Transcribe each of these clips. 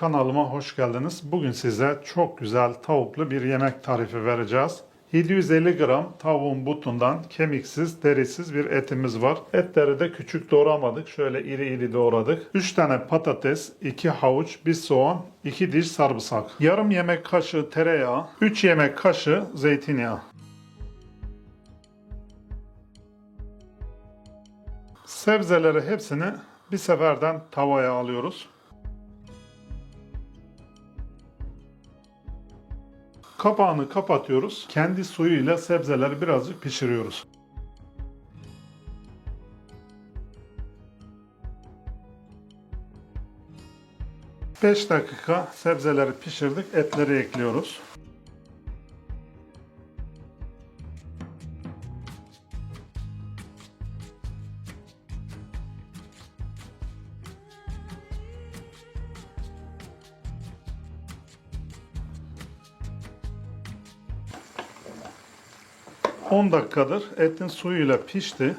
Kanalıma hoş geldiniz. Bugün size çok güzel tavuklu bir yemek tarifi vereceğiz. 750 gram tavuğun butundan kemiksiz, derisiz bir etimiz var. Etleri de küçük doğramadık. Şöyle iri iri doğradık. 3 tane patates, 2 havuç, 1 soğan, 2 diş sarımsak. Yarım yemek kaşığı tereyağı, 3 yemek kaşığı zeytinyağı. Sebzeleri hepsini bir seferden tavaya alıyoruz. Kapağını kapatıyoruz. Kendi suyuyla sebzeleri birazcık pişiriyoruz. Beş dakika sebzeleri pişirdik. Etleri ekliyoruz. ...10 dakikadır etin suyuyla pişti.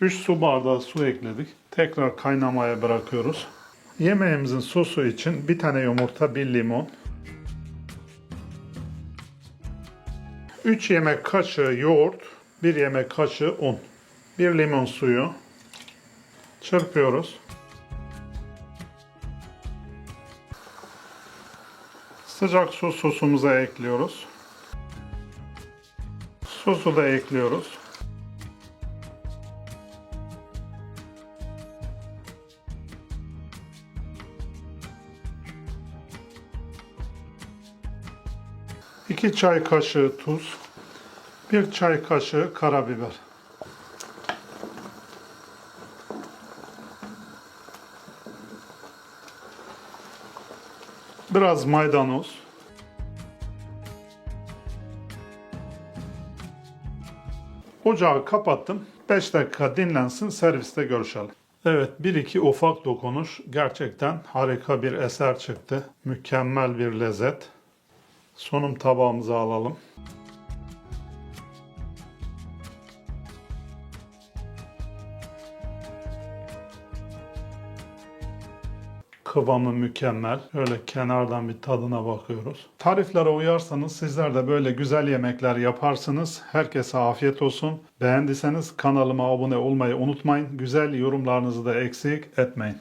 Üç su bardağı su ekledik. Tekrar kaynamaya bırakıyoruz. Yemeğimizin sosu için bir tane yumurta, bir limon. 3 yemek kaşığı yoğurt, 1 yemek kaşığı un. 1 limon suyu. Çırpıyoruz. Sıcak su sosumuza ekliyoruz. Sosu da ekliyoruz. İki çay kaşığı tuz, bir çay kaşığı karabiber. Biraz maydanoz. Ocağı kapattım. 5 dakika dinlensin serviste görüşelim. Evet bir iki ufak dokunuş gerçekten harika bir eser çıktı. Mükemmel bir lezzet. Sunum tabağımıza alalım. Kıvamı mükemmel. Öyle kenardan bir tadına bakıyoruz. Tariflere uyarsanız sizler de böyle güzel yemekler yaparsınız. Herkese afiyet olsun. Beğendiyseniz kanalıma abone olmayı unutmayın. Güzel yorumlarınızı da eksik etmeyin.